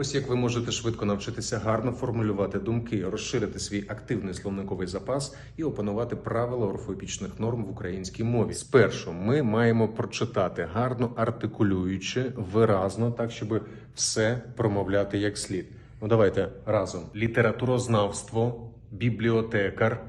Ось як ви можете швидко навчитися гарно формулювати думки, розширити свій активний словниковий запас і опанувати правила орфоепічних норм в українській мові. Спершу ми маємо прочитати гарно артикулюючи, виразно, так щоб все промовляти як слід. Ну давайте разом: літературознавство, бібліотекар,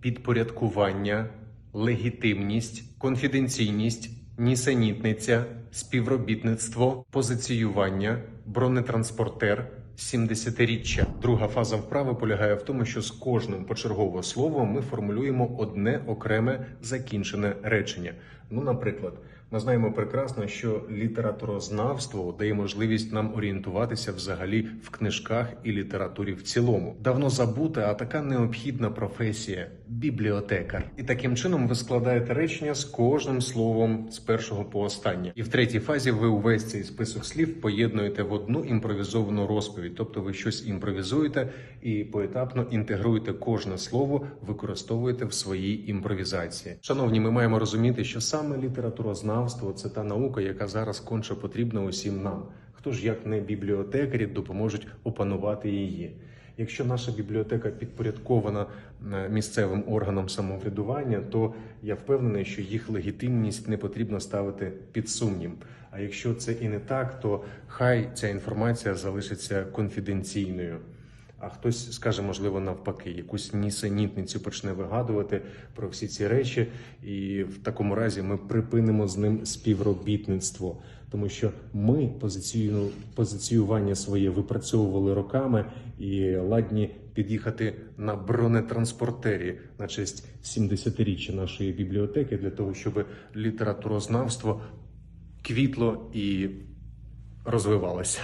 підпорядкування, легітимність, конфіденційність, нісенітниця, співробітництво, позиціювання, бронетранспортер. 70-річчя. Друга фаза вправи полягає в тому, що з кожним почергово словом ми формулюємо одне окреме закінчене речення. Ну, наприклад, ми знаємо прекрасно, що літературознавство дає можливість нам орієнтуватися взагалі в книжках і літературі в цілому. Давно забута, а така необхідна професія бібліотекар. І таким чином ви складаєте речення з кожним словом з першого по останнє. І в третій фазі ви увесь цей список слів поєднуєте в одну імпровізовану розповідь, тобто ви щось імпровізуєте і поетапно інтегруєте кожне слово, використовуєте в своїй імпровізації. Шановні, ми маємо розуміти, що саме літературознавство це та наука, яка зараз конче потрібна усім нам. Хто ж як не бібліотекарі допоможуть опанувати її? Якщо наша бібліотека підпорядкована е, місцевим органам самоврядування, то я впевнений, що їх легітимність не потрібно ставити під сумнів. А якщо це і не так, то хай ця інформація залишиться конфіденційною. А хтось скаже, можливо, навпаки, якусь нісенітницю почне вигадувати про всі ці речі, і в такому разі ми припинимо з ним співробітництво, тому що ми позиційну позиціювання своє випрацьовували роками і ладні під'їхати на бронетранспортері на честь 70-річчя нашої бібліотеки для того, щоб літературознавство квітло і розвивалося.